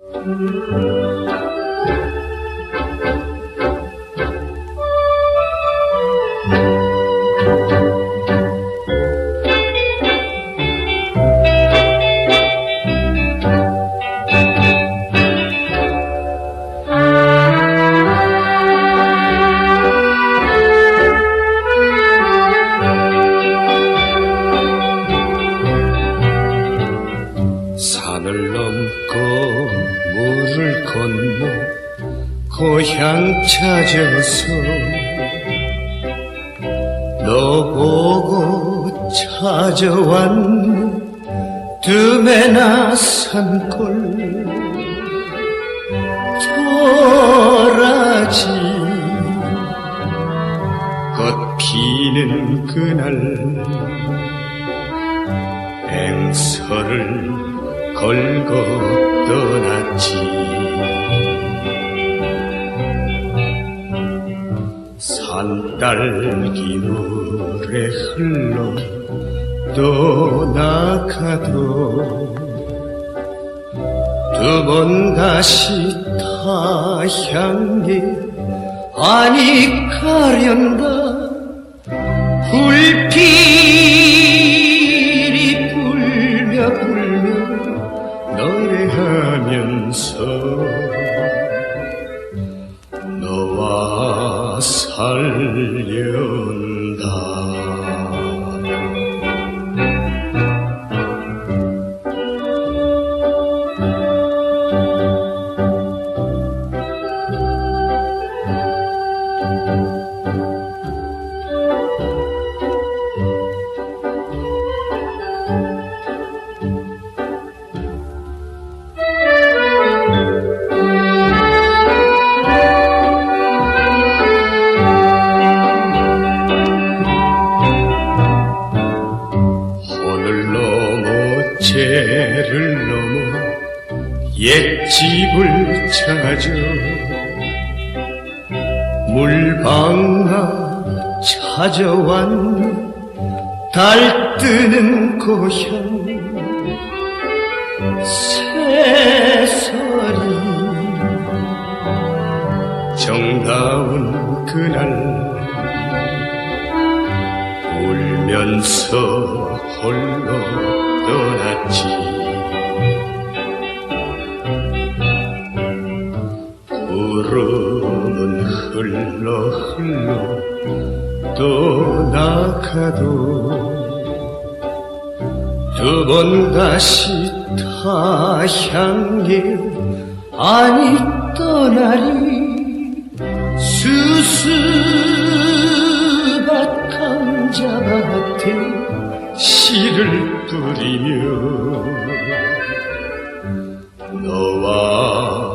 Thank you. 산을 넘고 물을 건너 고향 찾아서 너 보고 찾아왔네 둠에나 산골 도라지 꽃 피는 그날. 앵서를 걸고 떠났지. 산딸기 물에 흘러 떠나가도 두 번 다시 타향에 아니 가련다 너와 집을 찾아 물방아 찾아왔네 달 뜨는 고향. 새소리 정다운 그날 울면서 홀로 떠났지 흘러 흘러 떠나가도 두 번 다시 타향에 아니 떠나리. 수수밭 감자밭에 씨를 뿌리며 너와